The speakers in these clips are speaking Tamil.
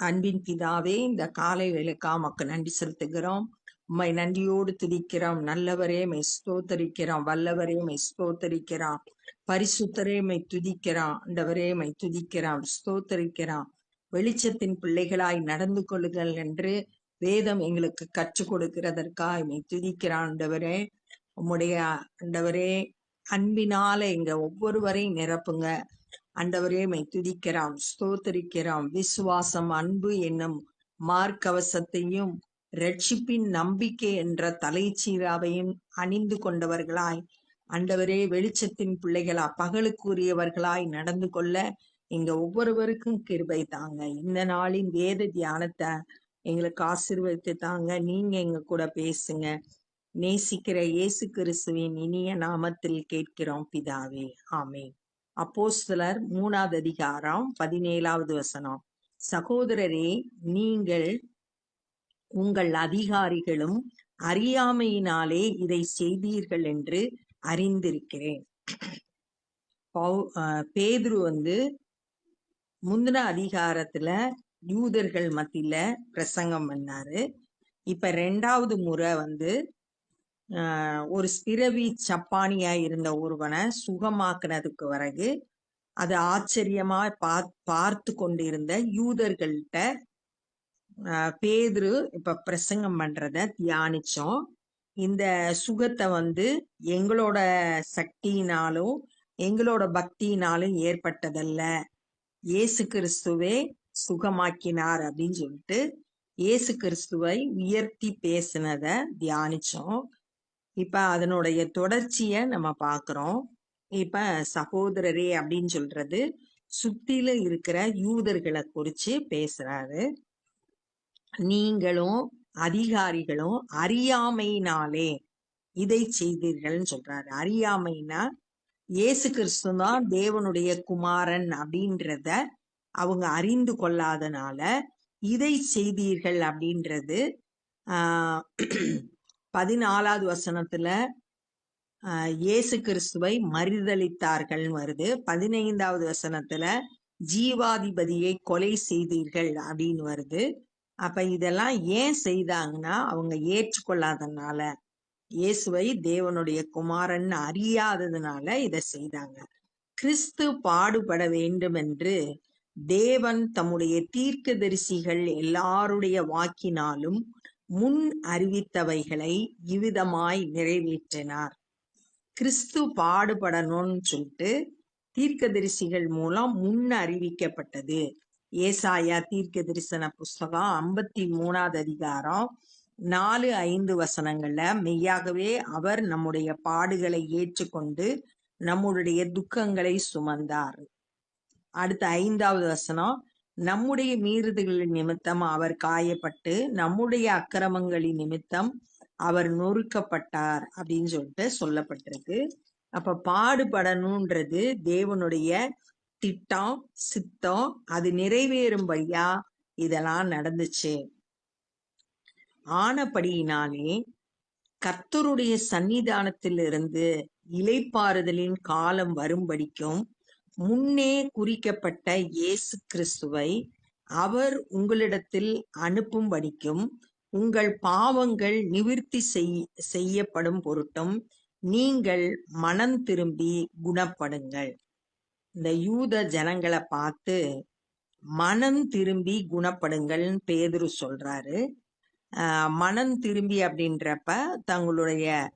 அன்பின் பிதாவே இந்த காலை வேலைக்கா மக்கள் நன்றி செலுத்துகிறோம். உம்மை நன்றியோடு துதிக்கிறோம். நல்லவரே மை ஸ்தோத்தரிக்கிறோம். வல்லவரே மை ஸ்தோத்தரிக்கிறோம். பரிசுத்தரே மை துதிக்கிறான் அண்டவரே மை துதிக்கிறான் ஸ்தோத்தரிக்கிறான் வெளிச்சத்தின் பிள்ளைகளாய் நடந்து கொள்ளுங்கள் என்று வேதம் எங்களுக்கு கற்றுக் கொடுக்கிறதற்காக மை துதிக்கிறான் அண்டவரே உம்முடைய அண்டவரே அன்பினால எங்க ஒவ்வொருவரையும் நிரப்புங்க. அண்டவரே மை துதிக்கிறோம் ஸ்தோத்தரிக்கிறோம். விசுவாசம் அன்பு என்னும் மார்க்கவசத்தையும் ரட்சிப்பின் நம்பிக்கை என்ற தலைச்சீராவையும் அணிந்து கொண்டவர்களாய் அண்டவரே வெளிச்சத்தின் பிள்ளைகளா பகலுக்குரியவர்களாய் நடந்து கொள்ள எங்க ஒவ்வொருவருக்கும் கிருபை தாங்க. இந்த நாளின் வேத தியானத்தை எங்களுக்கு ஆசீர்வதித்து தாங்க. நீங்க எங்க கூட பேசுங்க. நேசிக்கிற இயேசு கிறிஸ்துவின் இனிய நாமத்தில் கேட்கிறோம் பிதாவே. ஆமே அப்போஸ்தலர் மூணாவது அதிகாரம் பதினேழாவது வசனம். சகோதரரே நீங்கள் உங்கள் அதிகாரிகளும் அறியாமையினாலே இதை செய்தீர்கள் என்று அறிந்திருக்கிறேன். பேதுரு வந்து முந்தின அதிகாரத்துல யூதர்கள் மத்தியில பிரசங்கம் பண்ணாரு. இப்ப ரெண்டாவது முறை வந்து ஒரு பிறவி சப்பானியா இருந்த ஒருவனை சுகமாக்குனதுக்கு பிறகு அது ஆச்சரியமா பார்த்து கொண்டிருந்த யூதர்கள்ட்ட பேதுரு இப்ப பிரசங்கம் பண்றத தியானிச்சோம். இந்த சுகத்தை வந்து எங்களோட சக்தியினாலும் எங்களோட பக்தியினாலும் ஏற்பட்டதல்ல. இயேசு கிறிஸ்துவே சுகமாக்கினார் அப்படின்னு சொல்லிட்டு இயேசு கிறிஸ்துவை உயர்த்தி பேசினத தியானிச்சோம். இப்ப அதனுடைய தொடர்ச்சிய நம்ம பார்க்கிறோம் இப்ப சகோதரரே அப்படின்னு சொல்றது சுத்தில இருக்கிற யூதர்களை குறிச்சு பேசுறாரு. நீங்களும் அதிகாரிகளும் அறியாமையினாலே இதை செய்தீர்கள்னு சொல்றாரு. அறியாமைனா இயேசு கிறிஸ்து தான் தேவனுடைய குமாரன் அப்படின்றத அவங்க அறிந்து கொள்ளாதனால இதை செய்தீர்கள் அப்படின்றது ஆஹ் பதினாலாவது வசனத்துல ஆஹ் இயேசு கிறிஸ்துவை மறுதளித்தார்கள் வருது. பதினைந்தாவது வசனத்துல ஜீவாதிபதியை கொலை செய்தீர்கள் அப்படின்னு வருது. அப்ப இதெல்லாம் ஏன் செய்தாங்கன்னா அவங்க ஏற்றுக்கொள்ளாதனால இயேசுவை தேவனுடைய குமாரன் அறியாததுனால இதை செய்தாங்க. கிறிஸ்து பாடுபட வேண்டும் என்று தேவன் தம்முடைய தீர்க்கதரிசிகள் எல்லாருடைய வாக்கினாலும் முன் அறிவித்தவைகளை இவ்விதமாய் நிறைவேற்றினார். கிறிஸ்து பாடுபடணும்னு சொல்லிட்டு தீர்க்கதரிசிகள் மூலம் முன் அறிவிக்கப்பட்டது. ஏசாயா தீர்க்க தரிசன புஸ்தகம் ஐம்பத்தி மூணாவது அதிகாரம் நாலு ஐந்து வசனங்கள்ல மெய்யாகவே அவர் நம்முடைய பாடுகளை ஏற்றுக்கொண்டு நம்முடைய துக்கங்களை சுமந்தார். அடுத்த ஐந்தாவது வசனம் நம்முடைய மீறுதல்களின் நிமித்தம் அவர் காயப்பட்டு நம்முடைய அக்கிரமங்களின் நிமித்தம் அவர் நொறுக்கப்பட்டார் அப்படின்னு சொல்லிட்டு சொல்லப்பட்டிருக்கு. அப்ப பாடுபடணும்ன்றது தேவனுடைய திட்டம் சித்தம் அது நிறைவேறும்படியா இதெல்லாம் நடந்துச்சு. ஆனபடியினாலே கர்த்தருடைய சன்னிதானத்திலிருந்து இலைப்பாறுதலின் காலம் வரும்படிக்கும் முன்னே குறிக்கப்பட்ட இயேசு கிறிஸ்துவை அவர் உங்களிடத்தில் அனுப்பும்படிக்கும் உங்கள் பாவங்கள் நிவிர்த்தி செய்- செய்யப்படும் பொருட்டும் நீங்கள் மனம் திரும்பி குணப்படுங்கள். இந்த யூத ஜனங்களை பார்த்து மனம் திரும்பி குணப்படுங்கள்னு பேதுரு சொல்றாரு. ஆஹ் மனம் திரும்பி அப்படின்றப்ப தங்களுடைய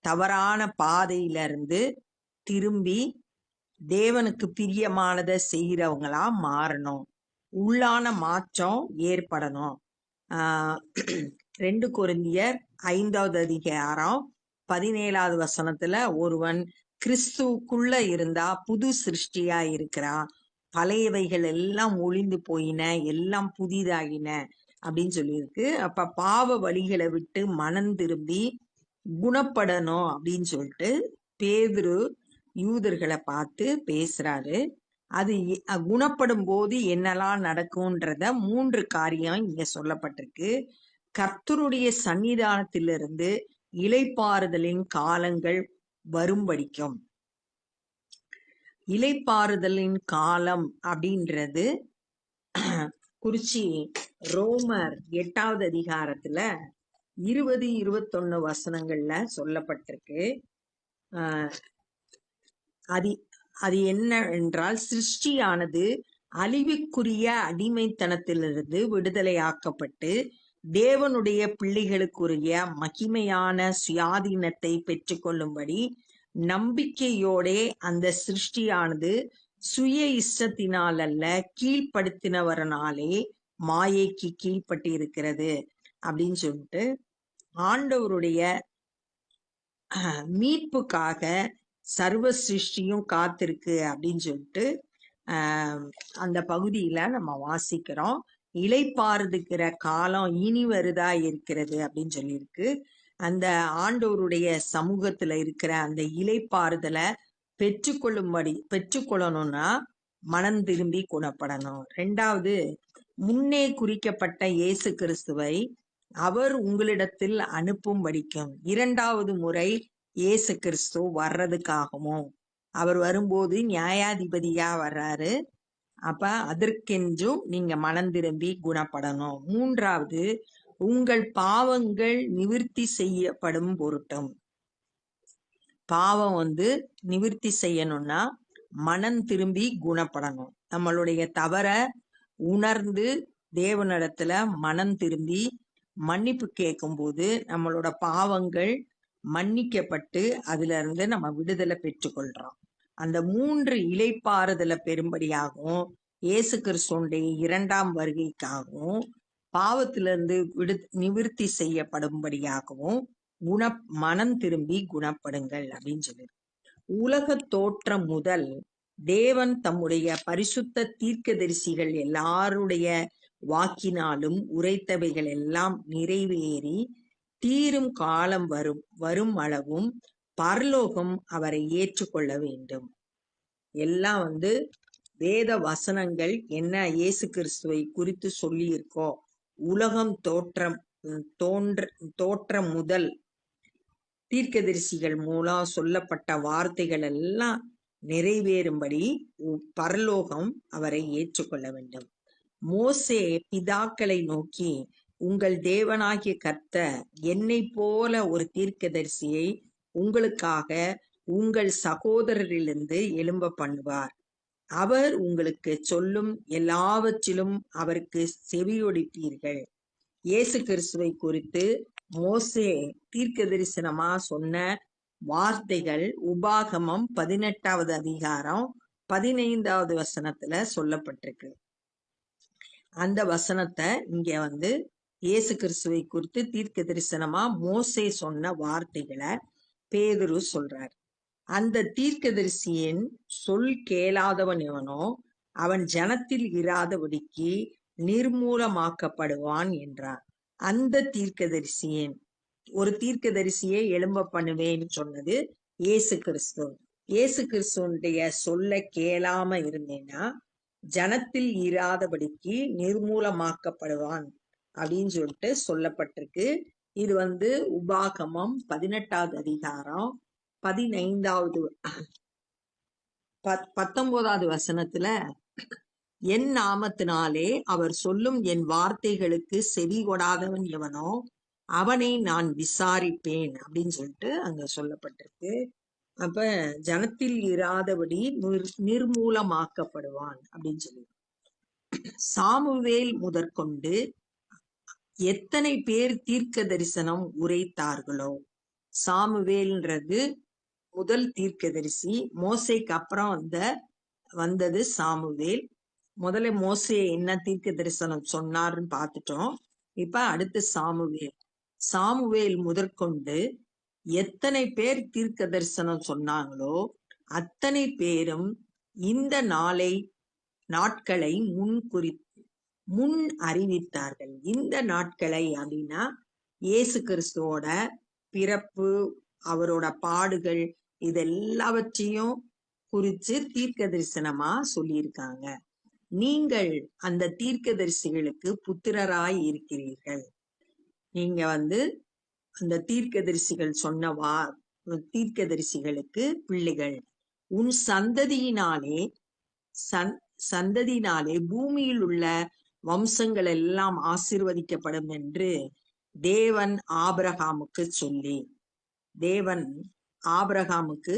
தவறான பாதையிலிருந்து திரும்பி தேவனுக்கு பிரியமானதை செய்யறவங்களா மாறணும். உள்ளான மாற்றம் ஏற்படணும். ஆஹ் ரெண்டு குருந்தியர் ஐந்தாவது அதிகாரம் பதினேழாவது வசனத்துல ஒருவன் கிறிஸ்துவுக்குள்ள இருந்தா புது சிருஷ்டியா இருக்கிறான் பழையவைகள் எல்லாம் ஒளிந்து போயின எல்லாம் புதிதாகின அப்படின்னு சொல்லியிருக்கு. அப்ப பாவ வழிகளை விட்டு மனம் திரும்பி குணப்படணும் அப்படின்னு சொல்லிட்டு பேதுரு யூதர்களை பார்த்து பேசுறாரு. அது குணப்படும் போது என்னெல்லாம் நடக்கும்ன்றத மூன்று காரியம் இங்க சொல்லப்பட்டிருக்கு. கர்த்தருடைய சன்னிதானத்திலிருந்து இலைப்பாறுதலின் காலங்கள் வரும்படிக்கும் இலைப்பாறுதலின் காலம் அப்படின்றது குறிச்சி ரோமர் எட்டாவது அதிகாரத்துல இருபது இருபத்தொன்னு வசனங்கள்ல சொல்லப்பட்டிருக்கு. ஆஹ் அது அது என்ன என்றால் சிருஷ்டியானது அழிவுக்குரிய அடிமைத்தனத்திலிருந்து விடுதலையாக்கப்பட்டு தேவனுடைய பிள்ளைகளுக்குரிய மகிமையான சுயாதீனத்தை பெற்றுக்கொள்ளும்படி நம்பிக்கையோடே அந்த சிருஷ்டியானது சுய இஷ்டத்தினால் அல்ல கீழ்ப்படுத்தினவரனாலே மாயைக்கு கீழ்பட்டு இருக்கிறது அப்படின்னு சொல்லிட்டு ஆண்டவருடைய மீட்புக்காக சர்வ சிருஷ்டியும் காத்திருக்கு அப்படின்னு சொல்லிட்டு அந்த பகுதியில நம்ம வாசிக்கிறோம். இளைப்பாறுதுக்கிற காலம் இனி வருதா இருக்கிறது அப்படின்னு சொல்லியிருக்கு. அந்த ஆண்டோருடைய சமூகத்துல இருக்கிற அந்த இளைப்பாறுதலை பெற்றுக்கொள்ளும்படி பெற்றுக்கொள்ளணும்னா மனம் திரும்பி குணப்படணும். ரெண்டாவது முன்னே குறிக்கப்பட்ட இயேசு கிறிஸ்துவை அவர் உங்களிடத்தில் அனுப்பும்படிக்கும். இரண்டாவது முறை இயேசு கிறிஸ்து வர்றதுக்காகவும் அவர் வரும்போது நியாயாதிபதியா வர்றாரு. அப்ப அதற்கென்றும் நீங்க மனம் திரும்பி குணப்படணும். மூன்றாவது உங்கள் பாவங்கள் நிவிற்த்தி செய்யப்படும் பொருட்டும். பாவம் வந்து நிவிற்த்தி செய்யணும்னா மனம் திரும்பி குணப்படணும். நம்மளுடைய தவற உணர்ந்து தேவனிடத்துல மனம் திரும்பி மன்னிப்பு கேட்கும்போது நம்மளோட பாவங்கள் மன்னிக்கப்பட்டு அதுல இருந்து நம்ம விடுதலை பெற்றுக்கொள்றோம். அந்த மூன்று இலைப்பாறுதலை பெறும்படியாகவும் இயேசு கிறிஸ்துடைய இரண்டாம் வருகைக்காகவும் பாவத்திலிருந்து விடு நிவிற்த்தி செய்யப்படும்படியாகவும் குண மனம் திரும்பி குணப்படுங்கள் அப்படின்னு சொல்லி உலக தோற்றம் முதல் தேவன் தம்முடைய பரிசுத்த தீர்க்கதரிசிகள் எல்லாருடைய வாக்கினாலும் உரைத்தவைகள் எல்லாம் நிறைவேறி தீரும் காலம் வரும் வரும் அளவும் பரலோகம் அவரை ஏற்றுக்கொள்ள வேண்டும். எல்லாம் வந்து வேத வசனங்கள் என்ன இயேசு கிறிஸ்துவை குறித்து சொல்லியிருக்கோ உலகம் தோற்றம் தோன்ற தோற்றம் முதல் தீர்க்கதரிசிகள் மூலம் சொல்லப்பட்ட வார்த்தைகள் எல்லாம் நிறைவேறும்படி உ- பரலோகம் அவரை ஏற்றுக்கொள்ள வேண்டும். மோசே பிதாக்களை நோக்கி உங்கள் தேவனாகிய கர்த்தர் என்னை போல ஒரு தீர்க்கதரிசியை உங்களுக்காக உங்கள் சகோதரரிலிருந்து எழும்ப பண்ணுவார். அவர் உங்களுக்கு சொல்லும் எல்லாவற்றிலும் அவருக்கு செவியொடிப்பீர்கள். இயேசு கிறிஸ்துவை குறித்து மோசே தீர்க்க தரிசனமா சொன்ன வார்த்தைகள் உபாகமம் பதினெட்டாவது அதிகாரம் பதினைந்தாவது வசனத்துல சொல்லப்பட்டிருக்கு. அந்த வசனத்தை இங்க வந்து இயேசு கிறிஸ்துவை குறித்து தீர்க்க தரிசனமா மோசே சொன்ன வார்த்தைகளை பேதுரு சொல்றார். அந்த தீர்க்கதரிசியின் சொல் கேளாதவன் எவனோ அவன் ஜனத்தில் இராதபடிக்கு நிர்மூலமாக்கப்படுவான் என்றார். அந்த தீர்க்கதரிசியின் ஒரு தீர்க்கதரிசியை எழும்ப பண்ணுவேன்னு சொன்னது இயேசு கிறிஸ்து. இயேசு கிறிஸ்துவனுடைய சொல்ல கேளாம இருந்தேன்னா ஜனத்தில் இராதபடிக்கு நிர்மூலமாக்கப்படுவான். அப்படின்னு சொல்லிட்டு சொல்லப்பட்டிருக்கு. இது வந்து உபாகமம் பதினெட்டாவது அதிகாரம் பதினைந்தாவது பத் பத்தொன்பதாவது வசனத்துல என் நாமத்தினாலே அவர் சொல்லும் என் வார்த்தைகளுக்கு செவி கொடாதவன் எவனோ அவனை நான் விசாரிப்பேன் அப்படின்னு சொல்லிட்டு அங்க சொல்லப்பட்டிருக்கு. அப்ப ஜனத்தில் இராதபடி நிர் நிர்மூலமாக்கப்படுவான் அப்படின்னு சொல்லி சாமுவேல் முதற்கொண்டு எத்தனை பேர் தீர்க்க தரிசனம் உரைத்தார்களோ? சாமுவேல்ன்றது முதல் தீர்க்கதரிசி. மோசைக்கு அப்புறம் வந்த வந்தது சாமுவேல். முதல்ல மோசே என்ன தீர்க்க தரிசனம் சொன்னாருன்னு பார்த்துட்டோம். இப்ப அடுத்து சாமுவேல். சாமுவேல் முதற்கொண்டு எத்தனை பேர் தீர்க்க தரிசனம் சொன்னாங்களோ அத்தனை பேரும் இந்த நாளை நாட்களை முன் குறித்து முன் அறிவித்தார்கள். இந்த நாட்களை அப்படின்னா இயேசு கிறிஸ்துவோட பிறப்பு அவரோட பாடுகள் இதெல்லாவற்றையும் குறிச்சு தீர்க்க தரிசனமா சொல்லியிருக்காங்க. நீங்கள் அந்த தீர்க்க தரிசிகளுக்கு புத்திரராய் இருக்கிறீர்கள். நீங்க வந்து அந்த தீர்க்கதரிசிகள் சொன்ன வா தீர்க்கதரிசிகளுக்கு பிள்ளைகள் உன் சந்ததியினாலே சந் சந்ததியினாலே பூமியில் உள்ள வம்சங்கள் எல்லாம் ஆசிர்வதிக்கப்படும் என்று தேவன் ஆபிரகாமுக்கு சொல்லி தேவன் ஆபிரகாமுக்கு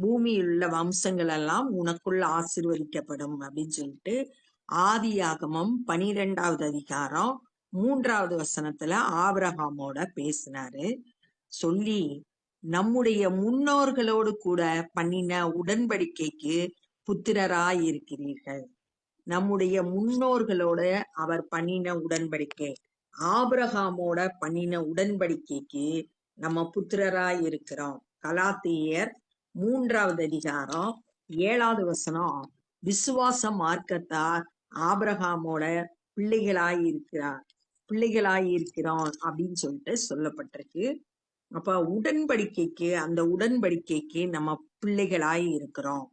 பூமியில் உள்ள வம்சங்கள் எல்லாம் உனக்குள்ள ஆசிர்வதிக்கப்படும் அப்படின்னு சொல்லிட்டு ஆதியாகமம் பனிரெண்டாவது அதிகாரம் மூன்றாவது வசனத்துல ஆபிரகாமோட பேசினாரு. சொல்லி நம்முடைய முன்னோர்களோடு கூட பண்ணின உடன்படிக்கைக்கு புத்திரராய் இருக்கிறீர்கள் நம்முடைய முன்னோர்களோட அவர் பண்ணின உடன்படிக்கை. ஆபிரகாமோட பண்ணின உடன்படிக்கைக்கு நம்ம புத்திரராய் இருக்கிறோம். கலாத்தியர் மூன்றாவது அதிகாரம் ஏழாவது வசனம். விசுவாச மார்க்கத்தார் ஆபிரகாமோட பிள்ளைகளாய் இருக்கிறார். பிள்ளைகளாய் இருக்கிறோம் அப்படின்னு சொல்லிட்டு சொல்லப்பட்டிருக்கு. அப்ப உடன்படிக்கைக்கு அந்த உடன்படிக்கைக்கு நம்ம பிள்ளைகளாய் இருக்கிறோம்.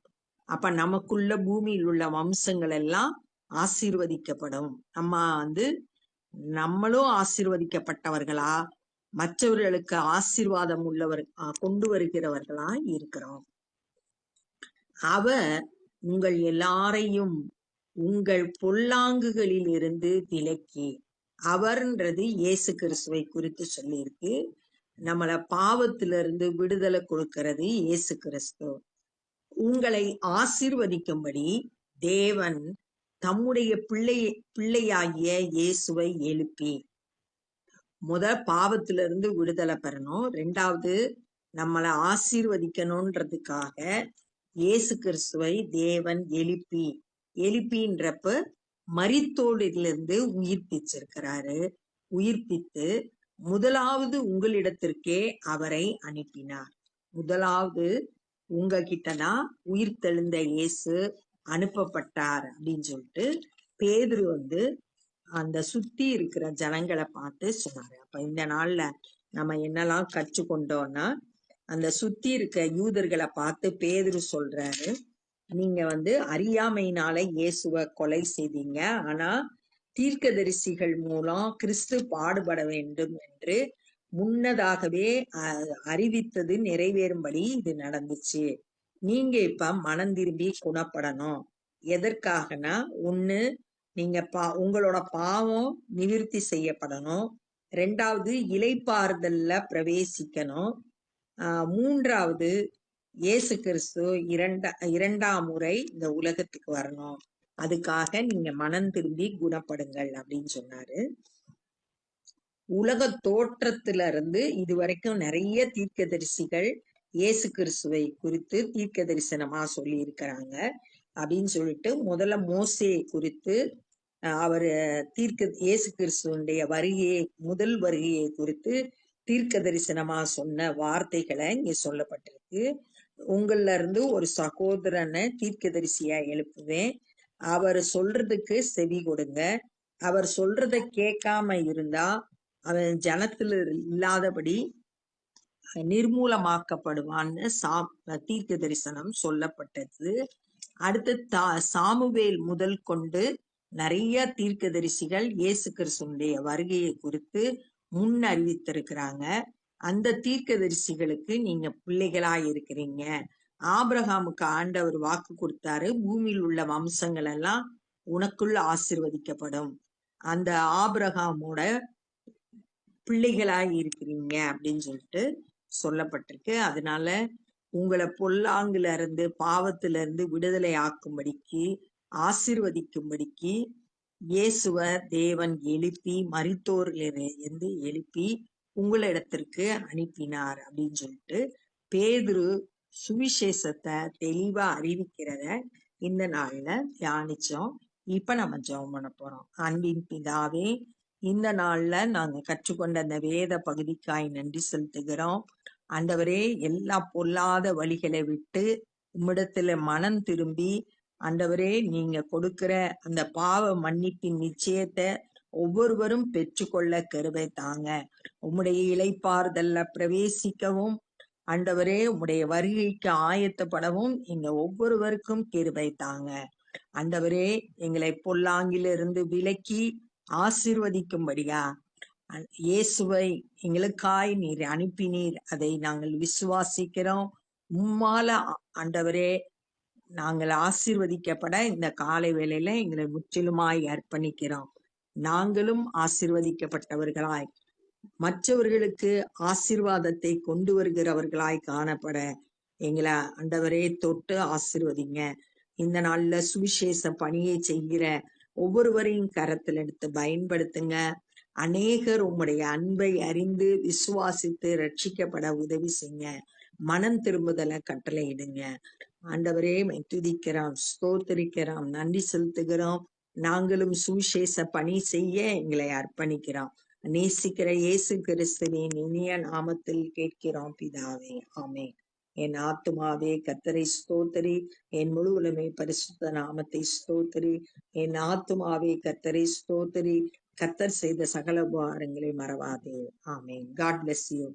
அப்ப நமக்குள்ள பூமியில் உள்ள வம்சங்கள் எல்லாம் ஆசீர்வதிக்கப்படும். நம்ம வந்து நம்மளும் ஆசீர்வதிக்கப்பட்டவர்களா? மற்றவர்களுக்கு ஆசீர்வாதம் உள்ளவர் கொண்டு வருகிறவர்களா இருக்கிறோம். அவர் உங்கள் எல்லாரையும் உங்கள் பொல்லாங்குகளில் இருந்து விலக்கி அவர்ன்றது இயேசு கிறிஸ்துவை குறித்து சொல்லியிருக்கு. நம்மள பாவத்திலிருந்து விடுதலை கொடுக்கிறது இயேசு கிறிஸ்து. உங்களை ஆசிர்வதிக்கும்படி தேவன் தம்முடைய பிள்ளை பிள்ளையாகிய இயேசுவை எழுப்பி முத பாவத்திலிருந்து விடுதலை பெறணும். ரெண்டாவது நம்மளை ஆசீர்வதிக்கணும்ன்றதுக்காக இயேசு கிறிஸ்துவை தேவன் எழுப்பி எழுப்பின்றப்ப மரித்தோடிலிருந்து உயிர்ப்பிச்சிருக்கிறாரு உயிர்ப்பித்து முதலாவது உங்களிடத்திற்கே அவரை அனுப்பினார். முதலாவது உங்ககிட்ட தான் உயிர் தெழுந்த இயேசு அனுப்பப்பட்டார் அப்படின்னு சொல்லிட்டு பேதுரு வந்து அந்த சுத்தி இருக்கிற ஜனங்களை பார்த்து சொன்னாரு. அப்ப இந்த நாள்ல நம்ம என்னெல்லாம் கற்றுக்கொண்டோம்னா அந்த சுத்தி இருக்க யூதர்களை பார்த்து பேதுரு சொல்றாரு நீங்க வந்து அறியாமையினால இயேசுவை கொலை செய்தீங்க. ஆனா தீர்க்கதரிசிகள் மூலம் கிறிஸ்து பாடுபட வேண்டும் என்று முன்னதாகவே அறிவித்தது நிறைவேறும்படி இது நடந்துச்சு. நீங்க இப்ப மனம் திரும்பி குணப்படணும். எதற்காகனா ஒண்ணு நீங்க பா உங்களோட பாவம் நிவிருத்தி செய்யப்படணும். ரெண்டாவது இலைப்பாறுதல்ல பிரவேசிக்கணும். ஆஹ் மூன்றாவது இயேசு கிறிஸ்து இரண்டா இரண்டாம் முறை இந்த உலகத்துக்கு வரணும். அதுக்காக நீங்க மனம் திரும்பி குணப்படுங்கள் அப்படின்னு சொன்னாரு. உலக தோற்றத்துல இருந்து இதுவரைக்கும் நிறைய தீர்க்கதரிசிகள் இயேசு கிறிஸ்துவை குறித்து தீர்க்க தரிசனமா சொல்லி இருக்கிறாங்க அப்படின்னு சொல்லிட்டு முதல்ல மோசே குறித்து அவர் தீர்க்க இயேசு கிறிஸ்துவனுடைய வருகையை முதல் வருகையை குறித்து தீர்க்க தரிசனமா சொன்ன வார்த்தைகளை இங்க சொல்லப்பட்டிருக்கு. உங்கள்ல இருந்து ஒரு சகோதரனை தீர்க்கதரிசியா எழுப்புவேன். அவர் சொல்றதுக்கு செவி கொடுங்க. அவர் சொல்றத கேட்காம இருந்தா அவன் ஜனத்தில் இல்லாதபடி நிர்மூலமாக்கப்படுவான்னு சா தீர்க்க தரிசனம் சொல்லப்பட்டது. அடுத்து தா சாமுவேல் முதல் கொண்டு நிறைய தீர்க்கதரிசிகள் இயேசு கிறிஸ்துடைய வருகையை குறித்து முன் அறிவித்திருக்கிறாங்க. அந்த தீர்க்கதரிசிகளுக்கு நீங்க பிள்ளைகளா இருக்கிறீங்க. ஆபிரகாமுக்கு ஆண்டவர் வாக்கு கொடுத்தாரு. பூமியில் உள்ள வம்சங்கள் எல்லாம் உனக்குள்ள ஆசிர்வதிக்கப்படும். அந்த ஆபிரகாமோட பிள்ளைகளாய் இருக்கிறீங்க அப்படின்னு சொல்லிட்டு சொல்லப்பட்டிருக்கு. அதனால உங்களை பொல்லாங்குல இருந்து பாவத்துல இருந்து விடுதலை ஆக்கும்படிக்கு ஆசிர்வதிக்கும்படிக்கு இயேசுவ தேவன் எழுப்பி மரித்தோரிலிருந்து எழுப்பி உங்களிடத்திற்கு அனுப்பினார் அப்படின்னு சொல்லிட்டு பேதுரு சுவிசேஷத்தை தெளிவா அறிவிக்கிறத இந்த நாள்ல தியானிச்சோம். இப்ப நம்ம ஜெபம் பண்ண போறோம். அன்பின் பிதாவே இந்த நாள்ல நாங்க கற்றுக்கொண்ட அந்த வேத பகுதிக்காய் நன்றி செலுத்துகிறோம். ஆண்டவரே எல்லா பொல்லாத வழிகளை விட்டு உம்மிடத்துல மனம் திரும்பி ஆண்டவரே நீங்க கொடுக்கிற அந்த பாவ மன்னிப்பின் நிச்சயத்தை ஒவ்வொருவரும் பெற்றுக்கொள்ள கருவை தாங்க. உம்முடைய இலைப்பார்தல்ல பிரவேசிக்கவும் ஆண்டவரே உம்முடைய வருகைக்கு ஆயத்தப்படவும் இங்க ஒவ்வொருவருக்கும் கிருபை தாங்க. ஆண்டவரே எங்களை பொல்லாங்கிலிருந்து விலக்கி ஆசிர்வதிக்கும்படியா? இயேசுவை எங்களுக்காய் நீர் அனுப்பினீர். அதை நாங்கள் விசுவாசிக்கிறோம். உம்மால ஆண்டவரே நாங்கள் ஆசிர்வதிக்கப்பட இந்த காலை வேளையில எங்களை முற்றிலுமாய் அர்ப்பணிக்கிறோம். நாங்களும் ஆசிர்வதிக்கப்பட்டவர்களாய். மற்றவர்களுக்கு ஆசீர்வாதத்தை கொண்டு வருகிறவர்களாய் காணப்பட எங்களை அண்டவரே தொட்டு ஆசிர்வதிங்க. இந்த நாள்ல சுவிசேஷ பணியை செய்கிற ஒவ்வொருவரையும் கரத்தில் எடுத்து பயன்படுத்துங்க. அநேகர் உம்முடைய அன்பை அறிந்து விசுவாசித்து ரட்சிக்கப்பட உதவி செய்யுங்க. மனம் திரும்புதலை கட்டளையிடுங்க ஆண்டவரே துதிக்கிறோம் ஸ்தோத்தரிக்கிறோம் நன்றி செலுத்துகிறோம். நாங்களும் சுவிசேஷ பணி செய்ய எங்களை அர்ப்பணிக்கிறோம். நேசிக்கிற இயேசு கிறிஸ்துவின் இனிய நாமத்தில் கேட்கிறோம் பிதாவே. ஆமே என் ஆத்துமாவே கத்தரை ஸ்தோத்தரி. என் முழு உலமை பரிசுத்த நாமத்தை ஸ்தோத்தரி. என் ஆத்துமாவே கத்தரை ஸ்தோத்தரி. கத்தர் செய்த சகல உபகாரங்களை மறவாதே. ஆமே காட் பிளஸ் யூ